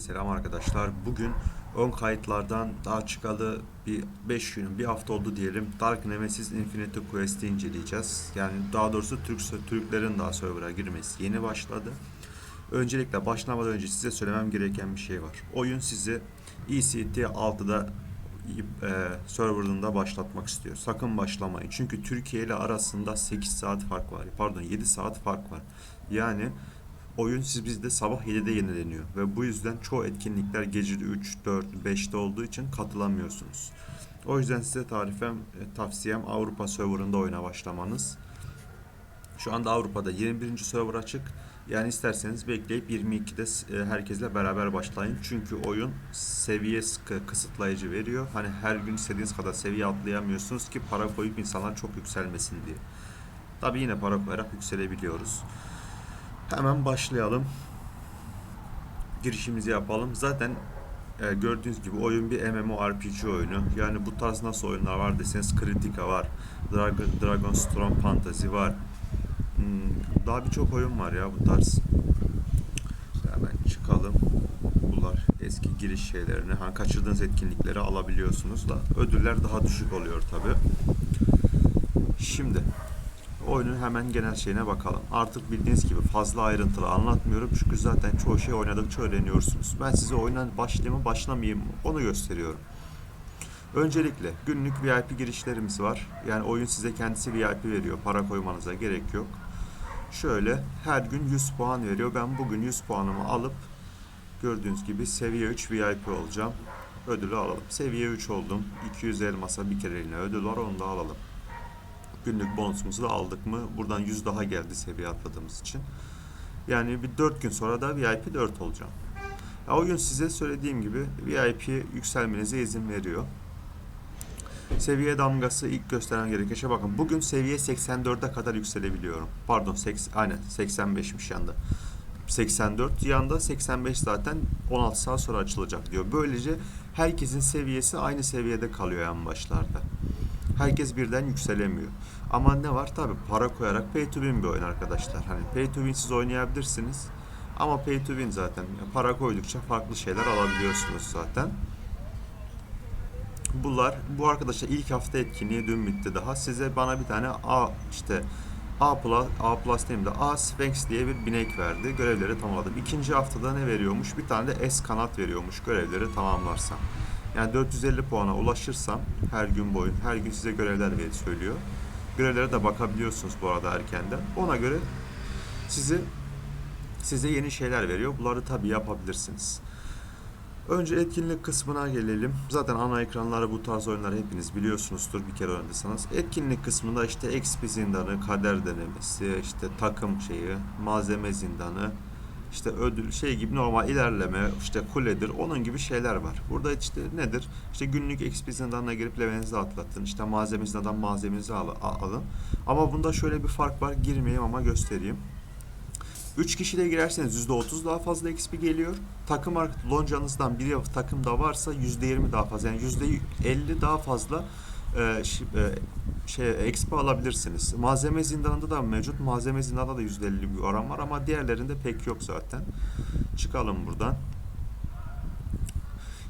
Selam arkadaşlar. Bugün ön kayıtlardan daha çıkalı bir 5 gün, bir hafta oldu diyelim. Dark Nemesis Infinity Quest'i inceleyeceğiz. Yani daha doğrusu Türk Türklerin daha server'a girmesi yeni başladı. Öncelikle başlamadan önce size söylemem gereken bir şey var. Oyun sizi ECT 6'da e, serverında başlatmak istiyor. Sakın başlamayın. Çünkü Türkiye ile arasında 8 saat fark var. Pardon 7 saat fark var. Yani oyun bizde sabah 7'de yenileniyor ve bu yüzden çoğu etkinlikler gece 3, 4, 5'te olduğu için katılamıyorsunuz. O yüzden size tarifem, e, tavsiyem Avrupa serverında oyuna başlamanız. Şu anda Avrupa'da 21. server açık. Yani isterseniz bekleyip 22'de e, herkesle beraber başlayın. Çünkü oyun seviye kısıtlayıcı veriyor. Hani her gün istediğiniz kadar seviye atlayamıyorsunuz ki para koyup insanlar çok yükselmesin diye. Tabi yine para koyarak yükselebiliyoruz. Hemen başlayalım. Girişimizi yapalım. Zaten e, gördüğünüz gibi oyun bir MMORPG oyunu. Yani bu tarz nasıl oyunlar var deseniz Kritika var. Dragon, Dragon Storm Fantasy var. Hmm, daha birçok oyun var ya bu tarz. Hemen çıkalım. Bunlar eski giriş şeylerini. Hani kaçırdığınız etkinlikleri alabiliyorsunuz da ödüller daha düşük oluyor tabi. Şimdi oyunun hemen genel şeyine bakalım. Artık bildiğiniz gibi fazla ayrıntılı anlatmıyorum çünkü zaten çoğu şey oynadıkça öğreniyorsunuz. Ben size oyuna başlayayım mı başlamayayım mı onu gösteriyorum. Öncelikle günlük VIP girişlerimiz var. Yani oyun size kendisi VIP veriyor. Para koymanıza gerek yok. Şöyle her gün 100 puan veriyor. Ben bugün 100 puanımı alıp gördüğünüz gibi seviye 3 VIP olacağım. Ödülü alalım. Seviye 3 oldum. 200 elmasa bir kereliğine ödül var onu da alalım. Günlük bonusumuzu da aldık mı? Buradan 100 daha geldi seviye atladığımız için. Yani bir 4 gün sonra da VIP 4 olacağım. Ya oyun size söylediğim gibi VIP yükselmenize izin veriyor. Seviye damgası ilk gösteren gereken şey bakın. Bugün seviye 84'e kadar yükselebiliyorum. Pardon 80, aynen 85'miş yanda. 84 yanda 85 zaten 16 saat sonra açılacak diyor. Böylece herkesin seviyesi aynı seviyede kalıyor en başlarda. Herkes birden yükselemiyor. Ama ne var? Tabi para koyarak pay to win bir oyun arkadaşlar. Hani pay to win siz oynayabilirsiniz. Ama pay to win zaten. Para koydukça farklı şeyler alabiliyorsunuz zaten. Bunlar bu arkadaşlar ilk hafta etkinliği dün bitti daha. Size bana bir tane A işte A plus, A plus değil de A Sphinx diye bir binek verdi. Görevleri tamamladım. İkinci haftada ne veriyormuş? Bir tane de S kanat veriyormuş görevleri tamamlarsam. Yani 450 puana ulaşırsam her gün boyun her gün size görevler veri söylüyor. Görevlere de bakabiliyorsunuz bu arada erkenden. Ona göre sizi size yeni şeyler veriyor. Bunları tabii yapabilirsiniz. Önce etkinlik kısmına gelelim. Zaten ana ekranları bu tarz oyunları hepiniz biliyorsunuzdur bir kere oynadıysanız. Etkinlik kısmında işte XP zindanı, kader denemesi, işte takım şeyi, malzeme zindanı, işte ödül şey gibi normal ilerleme, işte kuledir, onun gibi şeyler var. Burada işte nedir? İşte günlük XP zindanına girip levelinizi atlatın. İşte malzeme zindandan malzemenizi al alın. Ama bunda şöyle bir fark var. Girmeyeyim ama göstereyim. 3 kişiyle girerseniz %30 daha fazla XP geliyor. Takım loncanızdan biri takımda varsa %20 daha fazla yani %50 daha fazla e, e, şey XP alabilirsiniz. Malzeme zindanında da mevcut. Malzeme zindanında da %50 bir oran var ama diğerlerinde pek yok zaten. Çıkalım buradan.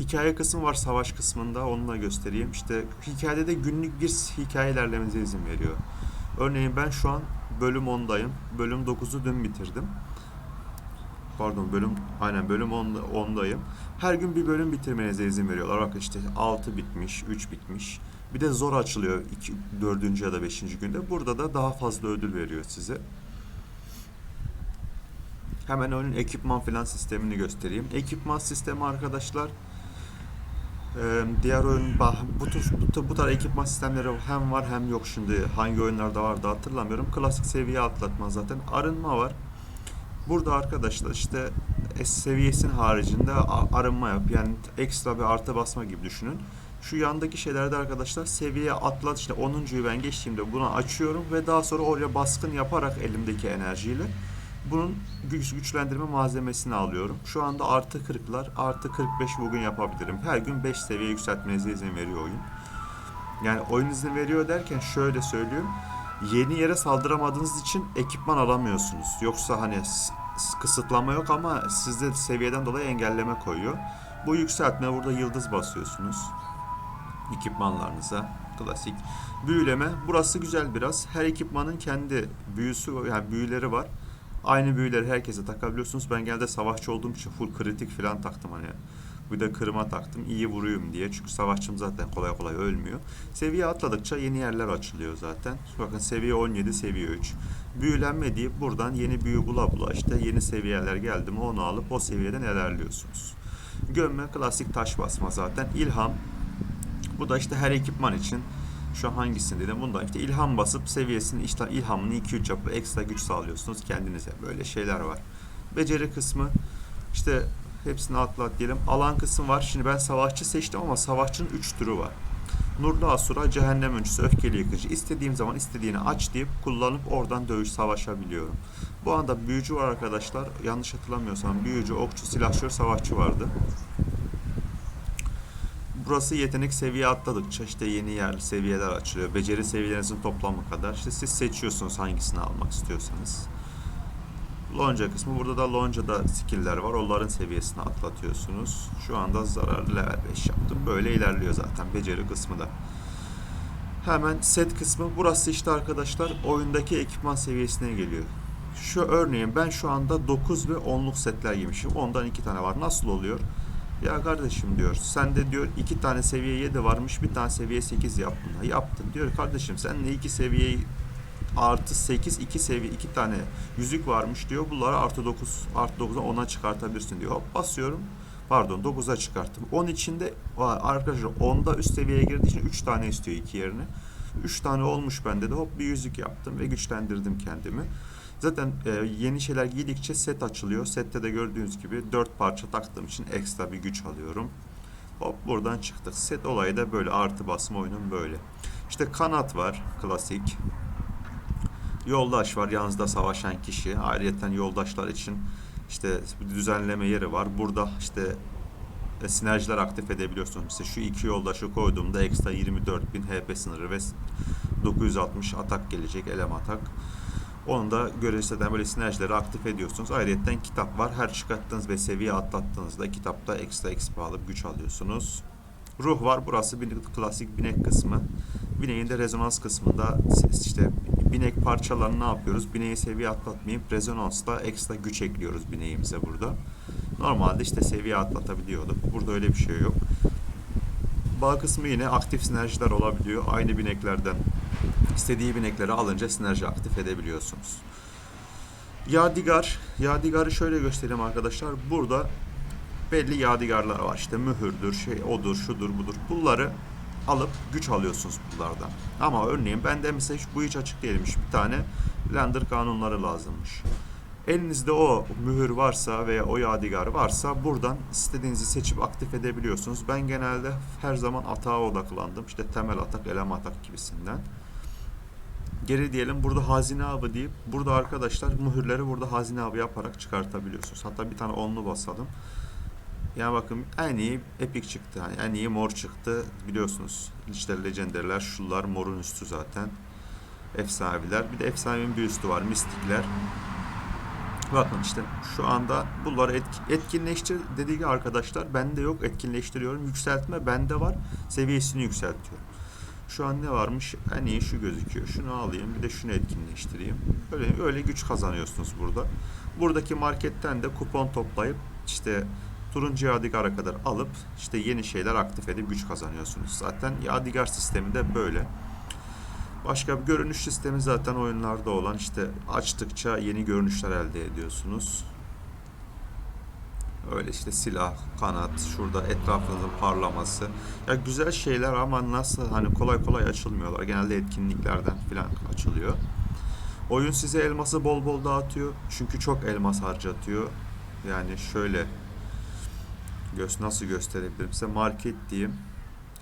Hikaye kısmı var savaş kısmında onu da göstereyim. İşte hikayede de günlük bir hikaye ilerlemenize izin veriyor. Örneğin ben şu an bölüm 10'dayım. Bölüm 9'u dün bitirdim. Pardon bölüm aynen bölüm 10'dayım. Her gün bir bölüm bitirmenize izin veriyorlar. Bakın işte 6 bitmiş, 3 bitmiş. Bir de zor açılıyor 2, 4. ya da 5. günde. Burada da daha fazla ödül veriyor size. Hemen onun ekipman filan sistemini göstereyim. Ekipman sistemi arkadaşlar ee, diğer oyun bu tür bu, bu tarz ekipman sistemleri hem var hem yok şimdi hangi oyunlarda vardı hatırlamıyorum. Klasik seviye atlatma zaten. Arınma var. Burada arkadaşlar işte S seviyesinin haricinde arınma yap. Yani ekstra bir artı basma gibi düşünün. Şu yandaki şeylerde arkadaşlar seviye atlat işte 10.yu ben geçtiğimde bunu açıyorum ve daha sonra oraya baskın yaparak elimdeki enerjiyle bunun güç, güçlendirme malzemesini alıyorum. Şu anda artı 40'lar, artı 45 bugün yapabilirim. Her gün 5 seviye yükseltmenize izin veriyor oyun. Yani oyun izin veriyor derken şöyle söylüyorum. Yeni yere saldıramadığınız için ekipman alamıyorsunuz. Yoksa hani kısıtlama yok ama sizde seviyeden dolayı engelleme koyuyor. Bu yükseltme burada yıldız basıyorsunuz ekipmanlarınıza. Klasik. Büyüleme. Burası güzel biraz. Her ekipmanın kendi büyüsü yani büyüleri var. Aynı büyüleri herkese takabiliyorsunuz. Ben genelde savaşçı olduğum için full kritik falan taktım hani. Bir de kırma taktım. iyi vuruyum diye. Çünkü savaşçım zaten kolay kolay ölmüyor. Seviye atladıkça yeni yerler açılıyor zaten. Bakın seviye 17, seviye 3. Büyülenme deyip buradan yeni büyü bula bula işte yeni seviyeler geldi mi onu alıp o seviyeden ilerliyorsunuz. Gömme klasik taş basma zaten. İlham bu da işte her ekipman için şu an hangisini dedim. Bundan işte ilham basıp seviyesini işte ilhamını 2-3 yapıp ekstra güç sağlıyorsunuz kendinize. Böyle şeyler var. Beceri kısmı işte hepsini atlat diyelim. Alan kısmı var. Şimdi ben savaşçı seçtim ama savaşçının 3 türü var. Nurlu Asura, Cehennem Öncüsü, Öfkeli Yıkıcı. İstediğim zaman istediğini aç deyip kullanıp oradan dövüş savaşabiliyorum. Bu anda büyücü var arkadaşlar. Yanlış hatırlamıyorsam büyücü, okçu, silahşör, savaşçı vardı. Burası yetenek seviye atladıkça işte yeni yer seviyeler açılıyor. Beceri seviyelerinizin toplamı kadar. İşte siz seçiyorsunuz hangisini almak istiyorsanız. Lonca kısmı. Burada da Lonca'da skill'ler var. Onların seviyesini atlatıyorsunuz. Şu anda zarar level 5 yaptım. Böyle ilerliyor zaten beceri kısmı da. Hemen set kısmı. Burası işte arkadaşlar oyundaki ekipman seviyesine geliyor. Şu örneğin ben şu anda 9 ve 10'luk setler giymişim. Ondan 2 tane var. Nasıl oluyor? Ya kardeşim diyor sende diyor iki tane seviye 7 varmış bir tane seviye 8 yap buna. Yaptım diyor kardeşim sen ne iki seviye artı 8 iki seviye iki tane yüzük varmış diyor. Bunları artı 9 artı 9'a 10'a çıkartabilirsin diyor. Hop basıyorum. Pardon 9'a çıkarttım. 10 içinde arkadaşlar 10'da üst seviyeye girdiği için 3 tane istiyor iki yerine. 3 tane olmuş bende de hop bir yüzük yaptım ve güçlendirdim kendimi. Zaten e, yeni şeyler giydikçe set açılıyor. Sette de gördüğünüz gibi 4 parça taktığım için ekstra bir güç alıyorum. Hop buradan çıktık. Set olayı da böyle artı basma oyunun böyle. İşte kanat var klasik. Yoldaş var yanınızda savaşan kişi. Ayrıca yoldaşlar için işte düzenleme yeri var. Burada işte e, sinerjiler aktif edebiliyorsunuz. Mesela şu iki yoldaşı koyduğumda ekstra 24.000 HP sınırı ve 960 atak gelecek, elem atak. Onu da görev böyle sinerjileri aktif ediyorsunuz. Ayrıca kitap var. Her çıkarttığınız ve seviye atlattığınızda kitapta ekstra XP alıp güç alıyorsunuz. Ruh var. Burası bir klasik binek kısmı. Bineğin de rezonans kısmında işte binek parçalarını ne yapıyoruz? Bineği seviye atlatmayıp rezonansla ekstra güç ekliyoruz bineğimize burada. Normalde işte seviye atlatabiliyorduk. Burada öyle bir şey yok. Bağ kısmı yine aktif sinerjiler olabiliyor. Aynı bineklerden istediği binekleri alınca sinerji aktif edebiliyorsunuz. Yadigar. Yadigarı şöyle göstereyim arkadaşlar. Burada belli yadigarlar var. İşte mühürdür, şey odur, şudur, budur. Bunları alıp güç alıyorsunuz bunlardan. Ama örneğin bende mesela hiç bu hiç açık değilmiş. Bir tane Lander kanunları lazımmış. Elinizde o mühür varsa veya o yadigar varsa buradan istediğinizi seçip aktif edebiliyorsunuz. Ben genelde her zaman atağa odaklandım. İşte temel atak, elem atak gibisinden. Geri diyelim burada hazine avı deyip burada arkadaşlar mühürleri burada hazine avı yaparak çıkartabiliyorsunuz. Hatta bir tane onlu basalım. Yani bakın en iyi epik çıktı. Yani en iyi mor çıktı. Biliyorsunuz işte legenderler şunlar morun üstü zaten. Efsaneviler. Bir de efsanenin bir üstü var. Mistikler. Bakın işte şu anda bunları etki, etkinleştir dediği arkadaşlar bende yok etkinleştiriyorum. Yükseltme bende var. Seviyesini yükseltiyorum. Şu an ne varmış? En iyi şu gözüküyor. Şunu alayım bir de şunu etkinleştireyim. Öyle öyle güç kazanıyorsunuz burada. Buradaki marketten de kupon toplayıp işte turuncu yadigara kadar alıp işte yeni şeyler aktif edip güç kazanıyorsunuz. Zaten yadigar sistemi de böyle. Başka bir görünüş sistemi zaten oyunlarda olan işte açtıkça yeni görünüşler elde ediyorsunuz. Öyle işte silah, kanat, şurada etrafınızın parlaması. Ya güzel şeyler ama nasıl hani kolay kolay açılmıyorlar. Genelde etkinliklerden falan açılıyor. Oyun size elması bol bol dağıtıyor. Çünkü çok elmas harcatıyor. Yani şöyle göz nasıl gösterebilirim size market diyeyim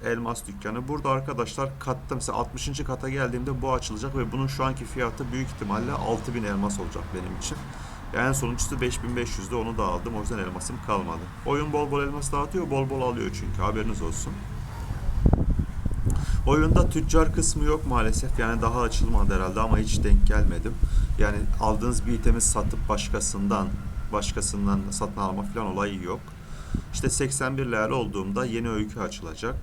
elmas dükkanı. Burada arkadaşlar katta mesela 60. kata geldiğimde bu açılacak ve bunun şu anki fiyatı büyük ihtimalle 6000 elmas olacak benim için. Yani sonuncusu 5500'de onu da aldım. O yüzden elmasım kalmadı. Oyun bol bol elmas dağıtıyor. Bol bol alıyor çünkü haberiniz olsun. Oyunda tüccar kısmı yok maalesef. Yani daha açılmadı herhalde ama hiç denk gelmedim. Yani aldığınız bir itemi satıp başkasından başkasından satın alma falan olayı yok. İşte 81 level olduğumda yeni öykü açılacak.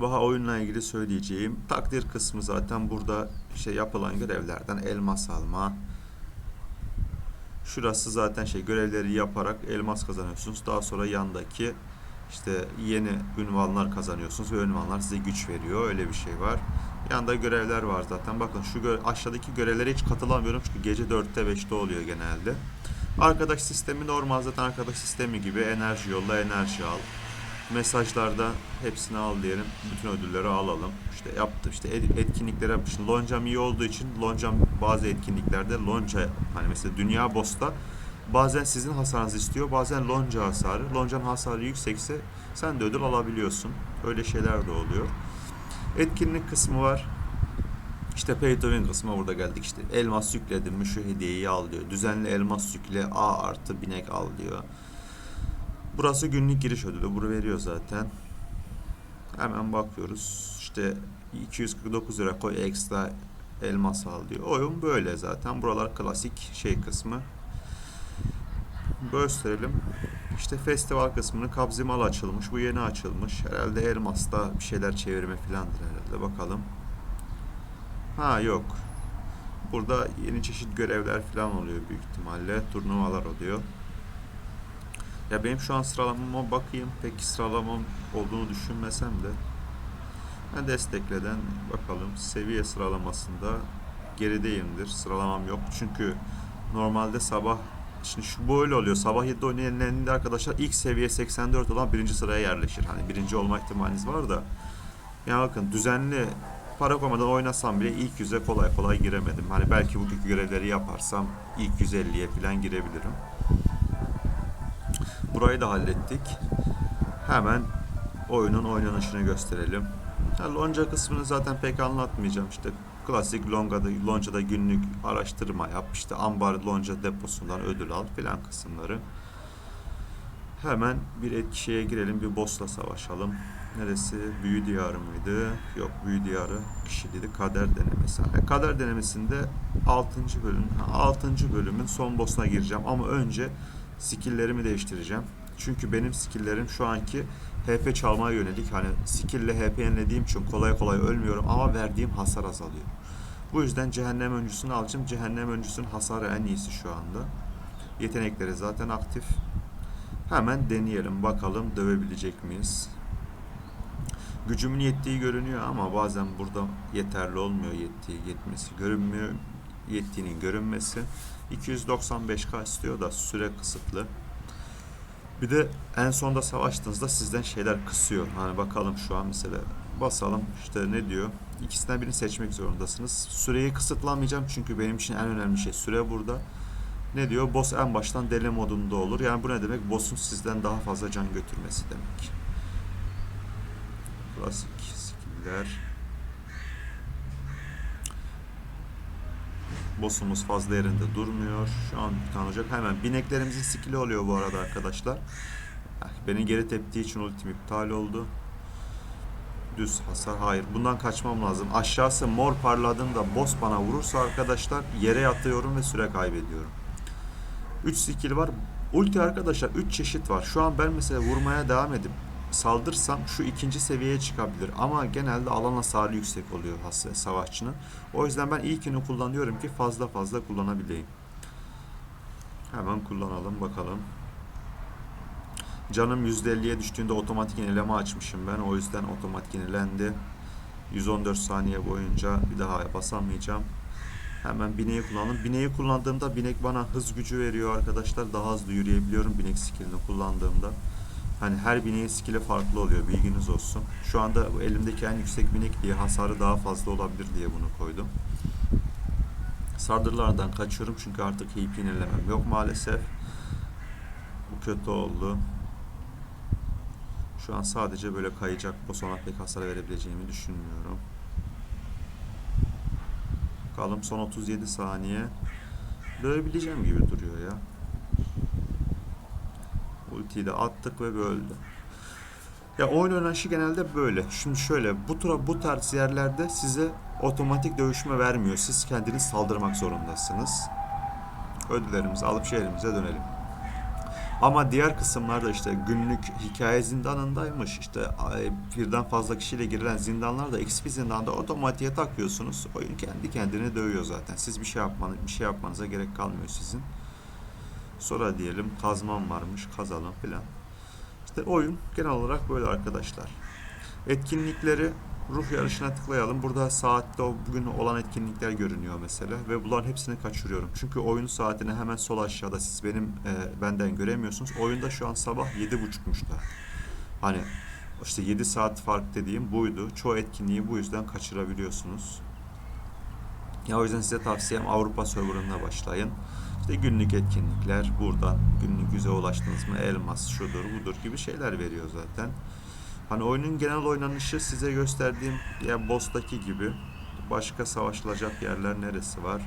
Daha oyunla ilgili söyleyeceğim takdir kısmı zaten burada şey yapılan görevlerden elmas alma. Şurası zaten şey görevleri yaparak elmas kazanıyorsunuz. Daha sonra yandaki işte yeni ünvanlar kazanıyorsunuz ve ünvanlar size güç veriyor. Öyle bir şey var. Yanda görevler var zaten. Bakın şu gö- aşağıdaki görevlere hiç katılamıyorum çünkü gece 4'te 5'te oluyor genelde. Arkadaş sistemi normal zaten arkadaş sistemi gibi enerji yolla enerji al. Mesajlardan hepsini al diyelim. Bütün ödülleri alalım. İşte yaptım işte etkinliklere yapmışım. Loncam iyi olduğu için loncam bazı etkinliklerde lonca hani mesela Dünya Boss'ta bazen sizin hasarınızı istiyor bazen lonca hasarı. Loncanın hasarı yüksekse sen de ödül alabiliyorsun. Öyle şeyler de oluyor. Etkinlik kısmı var. İşte pay to win kısmı burada geldik işte. Elmas yükledim mi şu hediyeyi al diyor. Düzenli elmas yükle A artı binek al diyor. Burası günlük giriş ödülü. Bunu veriyor zaten. Hemen bakıyoruz. İşte 249 lira koy ekstra elmas al diyor. Oyun böyle zaten. Buralar klasik şey kısmı. Gösterelim. İşte festival kısmını Kabzimal açılmış. Bu yeni açılmış. Herhalde elmasta bir şeyler çevirme filandır herhalde. Bakalım. Ha yok. Burada yeni çeşit görevler falan oluyor büyük ihtimalle. Turnuvalar oluyor. Ya benim şu an sıralamama bakayım. Pek sıralamam olduğunu düşünmesem de. Ben destekleden bakalım. Seviye sıralamasında gerideyimdir. Sıralamam yok. Çünkü normalde sabah Şimdi şu böyle oluyor. Sabah 7'de oynayanlarında arkadaşlar ilk seviye 84 olan birinci sıraya yerleşir. Hani birinci olma ihtimaliniz var da. Ya bakın düzenli para koymadan oynasam bile ilk yüze kolay kolay giremedim. Hani belki bugünkü görevleri yaparsam ilk 150'ye falan girebilirim. Burayı da hallettik. Hemen oyunun oynanışını gösterelim. Ha, lonca kısmını zaten pek anlatmayacağım. İşte klasik Longa'da, Lonca'da günlük araştırma yap. İşte ambar Lonca deposundan ödül al filan kısımları. Hemen bir etki şeye girelim. Bir boss'la savaşalım. Neresi? Büyü diyarı mıydı? Yok büyü diyarı kişiydi. Kader denemesi. Yani kader denemesinde 6. bölüm 6. bölümün son boss'una gireceğim ama önce skill'lerimi değiştireceğim. Çünkü benim skill'lerim şu anki HP çalmaya yönelik. Hani skill'le HP yenilediğim için kolay kolay ölmüyorum ama verdiğim hasar azalıyor. Bu yüzden cehennem öncüsünü alacağım. Cehennem öncüsünün hasarı en iyisi şu anda. Yetenekleri zaten aktif. Hemen deneyelim bakalım dövebilecek miyiz? Gücümün yettiği görünüyor ama bazen burada yeterli olmuyor yettiği yetmesi görünmüyor. Yettiğinin görünmesi. 295k istiyor da süre kısıtlı. Bir de en sonda savaştığınızda sizden şeyler kısıyor. Hani bakalım şu an mesela basalım işte ne diyor? İkisinden birini seçmek zorundasınız. Süreyi kısıtlamayacağım çünkü benim için en önemli şey süre burada. Ne diyor? Boss en baştan deli modunda olur. Yani bu ne demek? Boss'un sizden daha fazla can götürmesi demek. Klasik skiller. Boss'umuz fazla yerinde durmuyor. Şu an tanıyacak. Hemen bineklerimizin skill'i oluyor bu arada arkadaşlar. Ah, Beni geri teptiği için ultim iptal oldu. Düz hasar hayır. Bundan kaçmam lazım. Aşağısı mor parladığında boss bana vurursa arkadaşlar yere yatıyorum ve süre kaybediyorum. 3 skill var. Ulti arkadaşlar 3 çeşit var. Şu an ben mesela vurmaya devam edip saldırsam şu ikinci seviyeye çıkabilir. Ama genelde alan hasarı yüksek oluyor savaşçının. O yüzden ben ilkini kullanıyorum ki fazla fazla kullanabileyim. Hemen kullanalım bakalım. Canım %50'ye düştüğünde otomatik yenileme açmışım ben. O yüzden otomatik yenilendi. 114 saniye boyunca bir daha basamayacağım. Hemen bineği kullandım. Bineği kullandığımda binek bana hız gücü veriyor arkadaşlar. Daha hızlı yürüyebiliyorum binek skillini kullandığımda. Hani her bineğin skill'i farklı oluyor bilginiz olsun. Şu anda bu elimdeki en yüksek binek diye hasarı daha fazla olabilir diye bunu koydum. Sardırlardan kaçıyorum çünkü artık HP yenilemem yok maalesef. Bu kötü oldu. Şu an sadece böyle kayacak bossona pek hasar verebileceğimi düşünmüyorum. Bakalım son 37 saniye. Dövebileceğim gibi duruyor ya. Ultiyi de attık ve böldü. Ya oyun oynanışı genelde böyle. Şimdi şöyle bu tura bu tarz yerlerde size otomatik dövüşme vermiyor. Siz kendiniz saldırmak zorundasınız. Ödüllerimizi alıp şehrimize dönelim. Ama diğer kısımlarda işte günlük hikaye zindanındaymış. işte birden fazla kişiyle girilen zindanlarda XP zindanda otomatiğe takıyorsunuz. Oyun kendi kendine dövüyor zaten. Siz bir şey yapmanız, bir şey yapmanıza gerek kalmıyor sizin. Sonra diyelim kazmam varmış, kazalım filan. İşte oyun genel olarak böyle arkadaşlar. Etkinlikleri ruh yarışına tıklayalım. Burada saatte o bugün olan etkinlikler görünüyor mesela ve bunların hepsini kaçırıyorum. Çünkü oyun saatini hemen sol aşağıda siz benim e, benden göremiyorsunuz. Oyunda şu an sabah 7.30'muş da. Hani işte 7 saat fark dediğim buydu. Çoğu etkinliği bu yüzden kaçırabiliyorsunuz. Ya o yüzden size tavsiyem Avrupa serverına başlayın. İşte günlük etkinlikler buradan günlük yüze ulaştınız mı elmas şudur budur gibi şeyler veriyor zaten. Hani oyunun genel oynanışı size gösterdiğim ya boss'taki gibi başka savaşılacak yerler neresi var?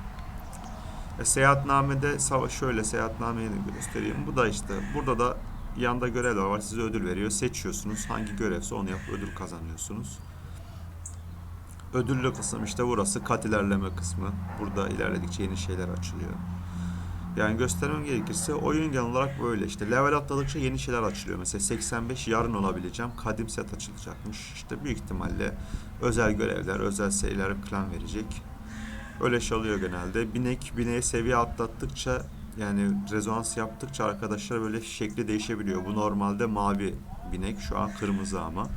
E, seyahatnamede savaş şöyle seyahatnameyi göstereyim. Bu da işte burada da yanda görevler var. Size ödül veriyor. Seçiyorsunuz. Hangi görevse onu yapıp ödül kazanıyorsunuz. Ödüllü kısım işte burası. Kat ilerleme kısmı. Burada ilerledikçe yeni şeyler açılıyor. Yani göstermem gerekirse oyun genel olarak böyle işte level atladıkça yeni şeyler açılıyor. Mesela 85 yarın olabileceğim. Kadim set açılacakmış. İşte büyük ihtimalle özel görevler, özel seriler klan verecek. Öyle şey oluyor genelde. Binek, bineğe seviye atlattıkça yani rezonans yaptıkça arkadaşlar böyle şekli değişebiliyor. Bu normalde mavi binek. Şu an kırmızı ama.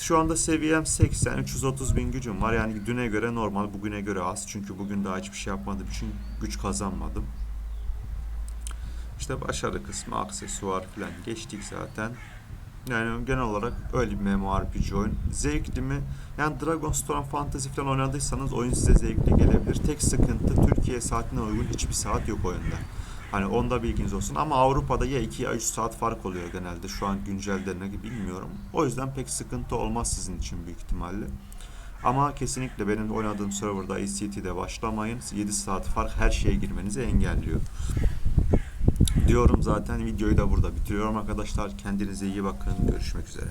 Şu anda seviyem 80, 330 bin gücüm var. Yani düne göre normal, bugüne göre az. Çünkü bugün daha hiçbir şey yapmadığım için güç kazanmadım. İşte başarı kısmı, aksesuar falan geçtik zaten. Yani genel olarak öyle bir MMORPG oyun. Zevkli mi? Yani Dragonstorm Fantasy falan oynadıysanız oyun size zevkli gelebilir. Tek sıkıntı Türkiye saatine uygun hiçbir saat yok oyunda. Hani onda bilginiz olsun ama Avrupa'da ya 2 ya 3 saat fark oluyor genelde. Şu an güncelde ne bilmiyorum. O yüzden pek sıkıntı olmaz sizin için büyük ihtimalle. Ama kesinlikle benim oynadığım serverda ECT'de başlamayın. 7 saat fark her şeye girmenizi engelliyor. Diyorum zaten videoyu da burada bitiriyorum arkadaşlar. Kendinize iyi bakın. Görüşmek üzere.